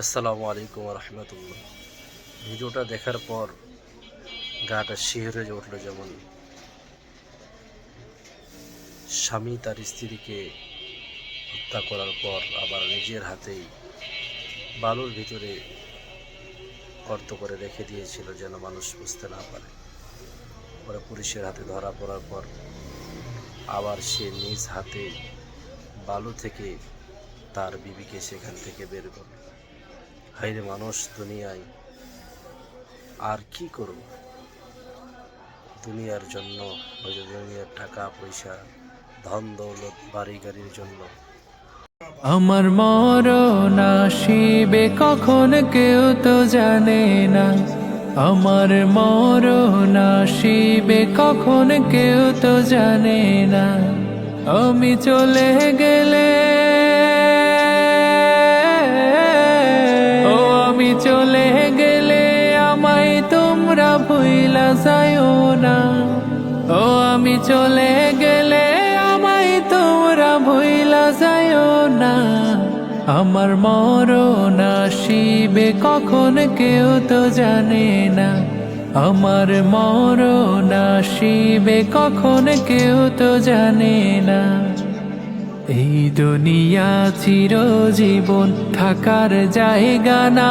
আসসালামু আলাইকুম রহমতুল্লাহ ভিডিওটা দেখার পর গাটা শিহরে উঠল যেমন। স্বামী তার স্ত্রীকে হত্যা করার পর আবার নিজের হাতেই বালুর ভিতরে গর্ত করে রেখে দিয়েছিল যেন মানুষ বুঝতে না পারে। পরে পুলিশের হাতে ধরা পড়ার পর আবার সে নিজ হাতে বালু থেকে তার বিবিকে সেখান থেকে বের করল। হাইরে মানুষ দুনিয়ায়, আর কি করব? দুনিয়ার জন্য হয়তো দুনিয়ার টাকা, পয়সা, ধন, দৌলত, বাড়ি, গাড়ির জন্য। আমার মরণ আসিবে কখন কেউ তো জানে না। আমার মরণ আসিবে কখন কেউ তো জানে না। আমি চলে গেলে ভুইলা যায়ও না। ও, আমি চলে গেলে আমায় তোমরা ভুইলা যায়ও না। আমার মরণ আসিবে কখন কেউ তো জানে না। আমার মরণ আসিবে কখন কেউ তো জানে না। এই দুনিয়া চিরজীবন থাকার জায়গা না।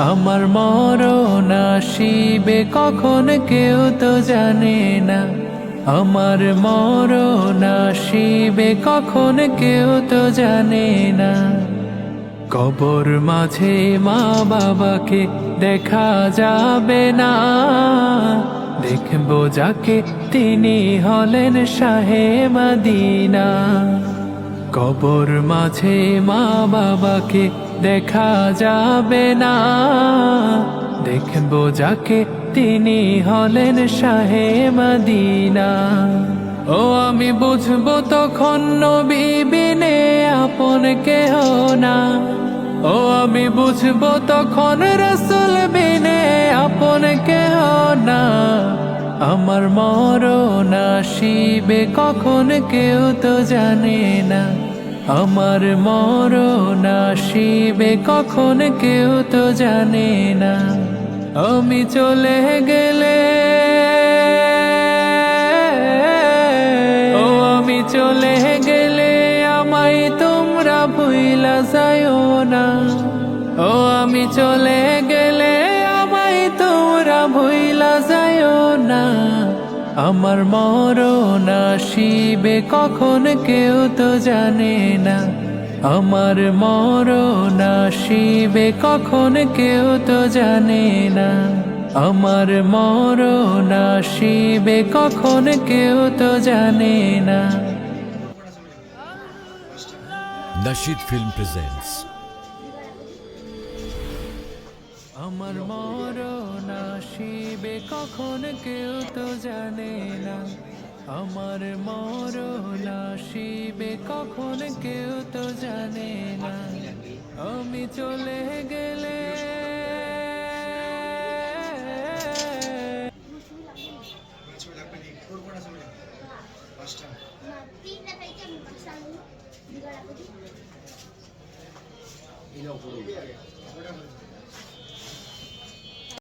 আমার মরণ আসিবে কখন কেউ তো জানে না। আমার মরণ আসিবে কখন কেউ তো জানে না। কবর মাঝে মা বাবাকে দেখা যাবে না। দেখব যাকে তিনি হলেন শাহে মদিনা। কবর মাঝে মা বাবাকে দেখা যাবে না। দেখব যাকে তিনি হলেন শাহে মদিনা। ও, আমি বুঝব তখন নবী বিনে আপন কেহ না। ও, আমি বুঝব তখন রসুল বিনে আপন কেহ না। আমার মরণ আসিবে কখন কেউ তো জানে না। আমার মরণ আসিবে কখন কেউ তো জানে না। আমি চলে গেলে, ও আমি চলে গেলে আমায় তোমরা ভুইলা যায়ও না। ও আমি চলে গেলে আমায় তোমরা ভুইলা যায়ও না। আমার মরণ আসিবে কখন কেউ তো জানে না। আমার মরণ আসিবে কখন কেউ তো জানে না। আমার মরণ আসিবে কখন কেউ তো জানে না। Nashid ফিল্ম presents আমার মরণ আসিবে কখন কেউ তো জানে না। আমার মরণ আসিবে কখন কেউ তো জানে না। আমি চলে গেলে তিনটা